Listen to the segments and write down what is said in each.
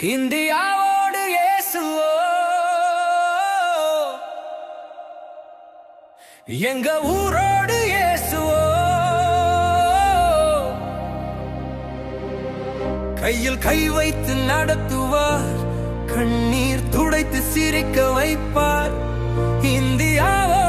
இந்தியாவோடு இயேசுவோ எங்க ஊரோடு இயேசுவோ கையில் கை வைத்து நடத்துவார் கண்ணீர் துடைத்து சிரிக்க வைப்பார். இந்தியாவோ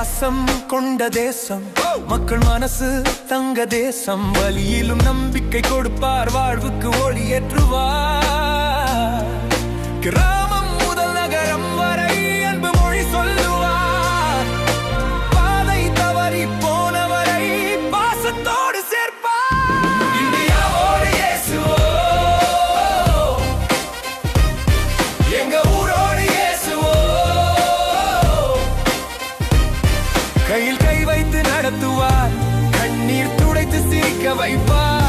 பாசம் கொண்ட தேசம். மக்கள் மனசு தங்க தேசம். வழியிலும் நம்பிக்கை கொடுப்பார் வாழ்வுக்கு ஒளி ஏற்றுவார் பார்த்து நடத்துவார். கண்ணீர் துடைத்து சிரிக்க வைப்பார்.